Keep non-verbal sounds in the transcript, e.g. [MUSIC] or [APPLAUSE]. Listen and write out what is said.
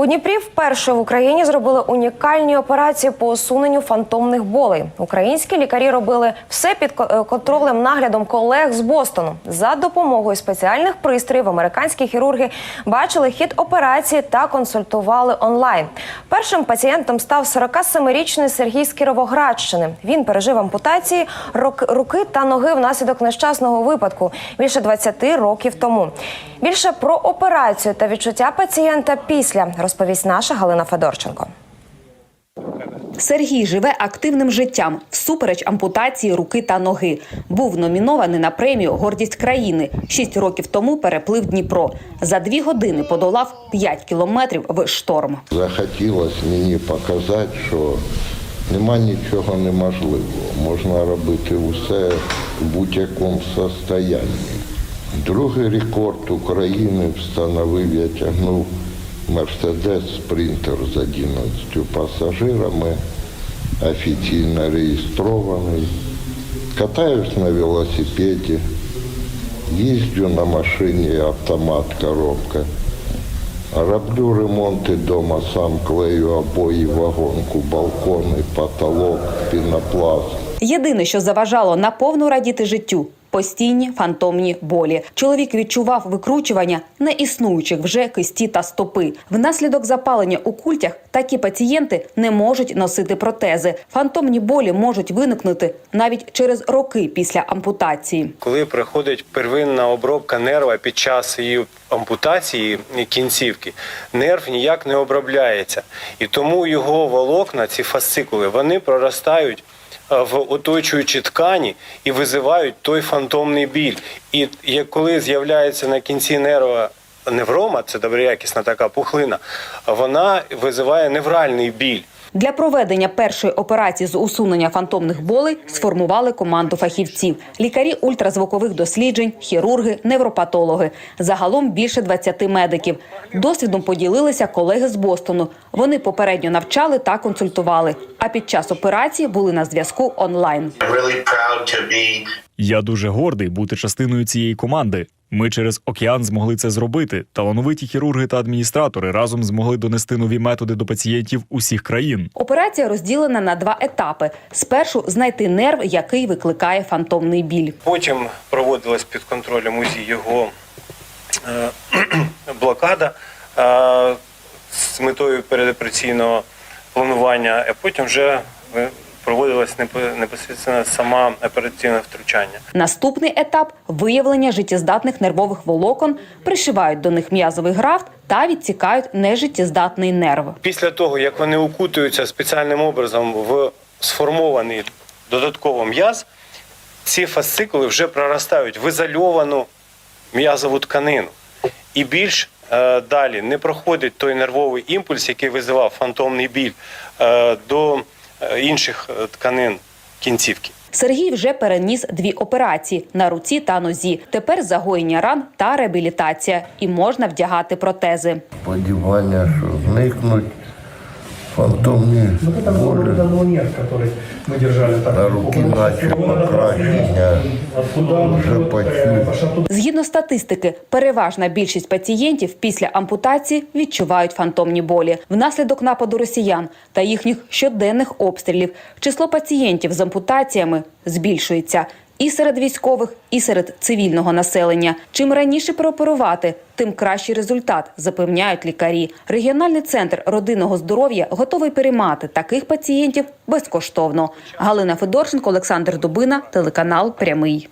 У Дніпрі вперше в Україні зробили унікальні операції по усуненню фантомних болей. Українські лікарі робили все під е, контролем наглядом колег з Бостону. За допомогою спеціальних пристроїв американські хірурги бачили хід операції та консультували онлайн. Першим пацієнтом став 47-річний Сергій з Кіровоградщини. Він пережив ампутації руки та ноги внаслідок нещасного випадку більше 20 років тому. Більше про операцію та відчуття пацієнта після розповість наша Галина Федорченко. Сергій живе активним життям всупереч ампутації руки та ноги. Був номінований на премію Гордість країни. Шість років тому переплив Дніпро. За дві години подолав 5 кілометрів в шторм. Захотілося мені показати, що нема нічого неможливого. Можна робити усе в будь-якому состоянні. Другий рекорд України встановив, я тягнув Мерседес Спринтер з 11 пасажирами, офіційно реєстрований. Катаюсь на велосипеді, їздю на машині автомат коробка. Роблю ремонти вдома, сам клею обої, вагонку, балкони, потолок, пінопласт. Єдине, що заважало наповну радіти життю. Постійні фантомні болі. Чоловік відчував викручування неіснуючих вже кисті та стопи. Внаслідок запалення у культях такі пацієнти не можуть носити протези. Фантомні болі можуть виникнути навіть через роки після ампутації. коли приходить первинна обробка нерва під час її ампутації кінцівки, нерв ніяк не обробляється. І тому його волокна, ці фасцикули, вони проростають в оточуючі ткані і визивають той фантомний біль. І як коли з'являється на кінці нерва неврома, це доброякісна така пухлина, вона визиває невральний біль. Для проведення першої операції з усунення фантомних болей сформували команду фахівців: лікарі ультразвукових досліджень, хірурги, невропатологи. Загалом більше 20 медиків. Досвідом поділилися колеги з Бостону. Вони попередньо навчали та консультували. А під час операції були на зв'язку онлайн. Я дуже гордий бути частиною цієї команди. Ми через океан змогли це зробити. Талановиті хірурги та адміністратори разом змогли донести нові методи до пацієнтів усіх країн. Операція розділена на два етапи: спершу знайти нерв, який викликає фантомний біль. Потім проводилась під контролем УЗІ його е, [CLEARS THROAT] блокада е, з метою передопераційного планування, а потім вже е, проводилось непо- непосередньо сама операційне втручання. Наступний етап виявлення життєздатних нервових волокон, пришивають до них м'язовий графт та відсікають нежиттєздатний нерв. Після того, як вони укутуються спеціальним образом в сформований додатково м'яз, ці фасцикули вже проростають в ізольовану м'язову тканину. І більш е, далі не проходить той нервовий імпульс, який визивав фантомний біль е, до інших е, тканин кінцівки. Сергій вже переніс дві операції на руці та нозі. Тепер загоєння ран та реабілітація, і можна вдягати протези. Сподівання, що зникнуть фантомні Вот это был, вот болі. это был нерв, который мы держали так. На руки наче покращення. Откуда он Вже идет, почув. э, пошел туда. Згідно статистики, переважна більшість пацієнтів після ампутації відчувають фантомні болі внаслідок нападу росіян та їхніх щоденних обстрілів. Число пацієнтів з ампутаціями збільшується і серед військових, і серед цивільного населення. Чим раніше прооперувати, тим кращий результат, запевняють лікарі. Регіональний центр родинного здоров'я готовий переймати таких пацієнтів безкоштовно. Галина Федорченко, Олександр Дубина, телеканал Прямий.